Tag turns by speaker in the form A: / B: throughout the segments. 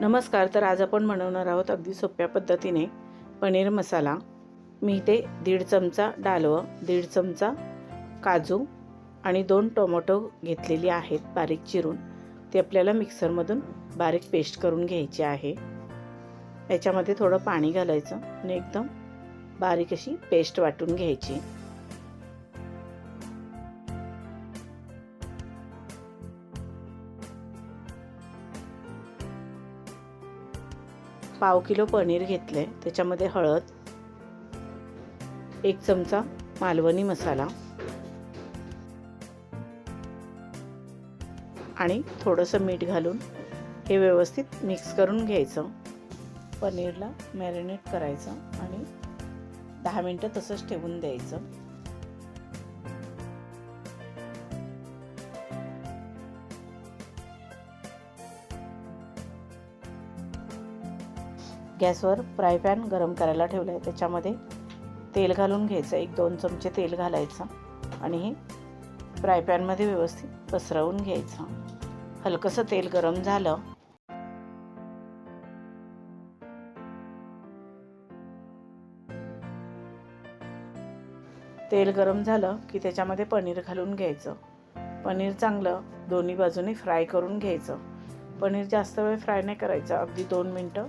A: नमस्कार तर आज आपण बनवणार आहोत अगदी सोप्या पद्धतीने पनीर मसाला. मी ते दीड चमचा डालवं दीड चमचा काजू आणि दोन टोमॅटो घेतलेली आहेत बारीक चिरून. ते आपल्याला मिक्सरमधून बारीक पेस्ट करून घ्यायची आहे. याच्यामध्ये थोडं पाणी घालायचं आणि एकदम बारीक अशी पेस्ट वाटून घ्यायची. पाव किलो पनीर घेतलं आहे त्याच्यामध्ये हळद एक चमचा मालवणी मसाला आणि थोडंसं मीठ घालून हे व्यवस्थित मिक्स करून घ्यायचं. पनीरला मॅरिनेट करायचं आणि दहा मिनटं तसंच ठेवून द्यायचं. गॅसवर फ्राय पॅन गरम करायला ठेवलं आहे त्याच्यामध्ये तेल घालून घ्यायचं. एक दोन चमचे तेल घालायचं आणि हे फ्राय पॅनमध्ये व्यवस्थित पसरवून घ्यायचं. हलकंसं तेल गरम झालं. तेल गरम झालं की त्याच्यामध्ये पनीर घालून घ्यायचं. पनीर चांगलं दोन्ही बाजूनी फ्राय करून घ्यायचं. पनीर जास्त वेळ फ्राय नाही करायचं. अगदी दोन मिनटं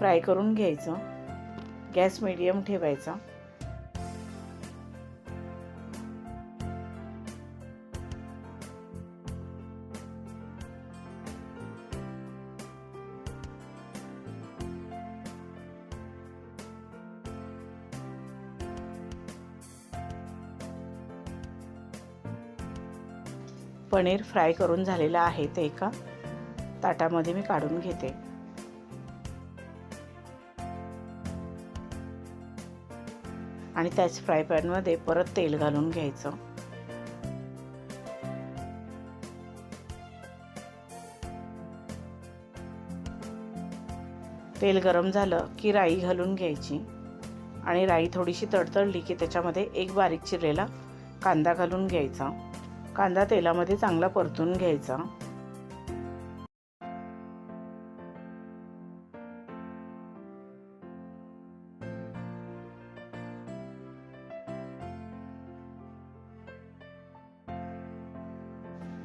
A: फ्राय करून घ्यायचं. गॅस मिडियम ठेवायचा. पनीर फ्राय करून झालेलं आहे ते एका ताटामध्ये मी काढून घेते. आणि त्याच फ्राय पॅनमध्ये परत तेल घालून घ्यायचं. तेल गरम झालं की राई घालून घ्यायची. आणि राई थोडीशी तडतडली की त्याच्यामध्ये एक बारीक चिरलेला कांदा घालून घ्यायचा. कांदा तेलामध्ये चांगला परतून घ्यायचा.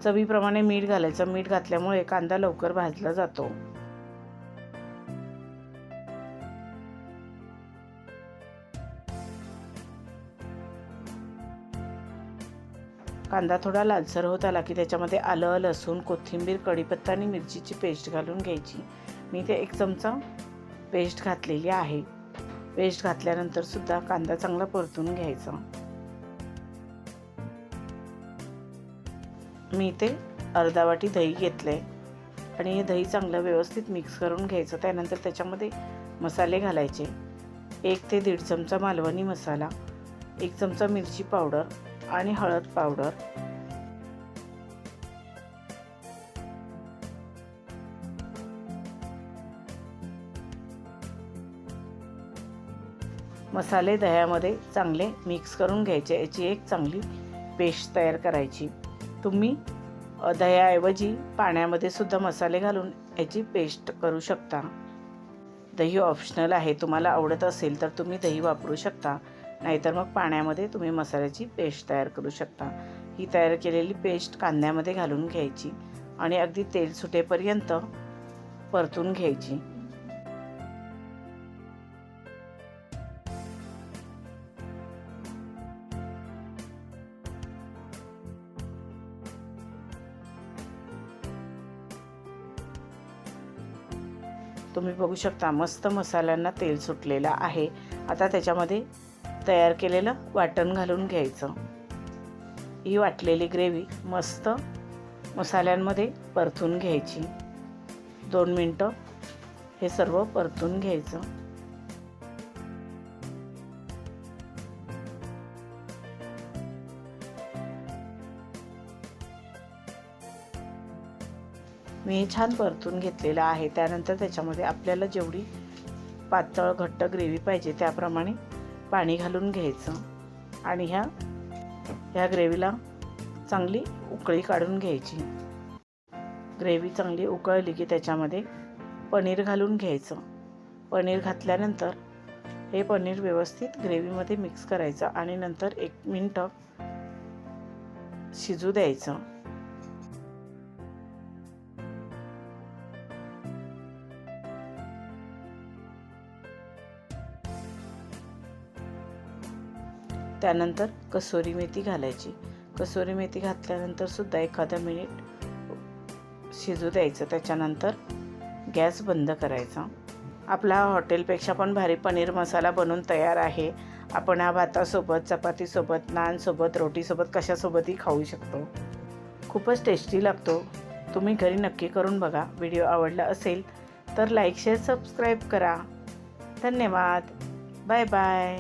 A: चवीप्रमाणे मीठ घालायचं. मीठ घातल्यामुळे कांदा लवकर भाजला जातो. कांदा थोडा लालसर होत आला की त्याच्यामध्ये आलं लसूण कोथिंबीर कढीपत्ता आणि मिरचीची पेस्ट घालून घ्यायची. मी ते एक चमचा पेस्ट घातलेली आहे. पेस्ट घातल्यानंतर सुद्धा कांदा चांगला परतून घ्यायचा. मी ते अर्धा वाटी दही घेतले. आणि हे दही चांगलं व्यवस्थित मिक्स करून घ्यायचं. त्यानंतर त्याच्यामध्ये मसाले घालायचे. एक ते दीड चमचा मालवणी मसाला एक चमचा मिरची पावडर आणि हळद पावडर. मसाले दह्यामध्ये चांगले मिक्स करून घ्यायचे. याची एक चांगली पेस्ट तयार करायची. तुम्ही दह्याऐवजी पाण्यामध्ये सुद्धा मसाले घालून याची पेस्ट करू शकता. दही ऑप्शनल आहे तुम्हाला आवडत असेल तर तुम्ही दही वापरू शकता. नाहीतर मग पाण्यामध्ये तुम्ही मसाल्याची पेस्ट तयार करू शकता. ही तयार केलेली पेस्ट कांद्यामध्ये घालून घ्यायची आणि अगदी तेल सुटेपर्यंत परतून घ्यायची. तुम्ही बघू शकता मस्त मसाल्यांना तेल सुटलेलं आहे. आता त्याच्यामध्ये तयार केलेलं वाटण घालून घ्यायचं. ही वाटलेली ग्रेव्ही मस्त मसाल्यांमध्ये परतून घ्यायची. दोन मिनटं हे सर्व परतून घ्यायचं. मी छान परतून घेतलेलं आहे. त्यानंतर त्याच्यामध्ये आपल्याला जेवढी पातळ घट्ट ग्रेव्ही पाहिजे त्याप्रमाणे पाणी घालून घ्यायचं. आणि ह्या ह्या ग्रेव्हीला चांगली उकळी काढून घ्यायची. ग्रेव्ही चांगली उकळली की त्याच्यामध्ये पनीर घालून घ्यायचं. पनीर घातल्यानंतर हे पनीर व्यवस्थित ग्रेव्हीमध्ये मिक्स करायचं आणि नंतर एक मिनटं शिजू द्यायचं. त्यानंतर कसोरी मेथी घालायची. कसोरी मेथी घातल्यानंतर सुद्धा एखादा मिनिट शिजू द्यायचं. त्याच्यानंतर गॅस बंद करायचा. आपला हॉटेलपेक्षा पण भारी पनीर मसाला बनून तयार आहे. आपण हा भातासोबत चपातीसोबत नानसोबत रोटीसोबत कशासोबतही खाऊ शकतो. खूपच टेस्टी लागतो. तुम्ही घरी नक्की करून बघा. व्हिडिओ आवडला असेल तर लाईक शेअर सबस्क्राईब करा. धन्यवाद. Bye bye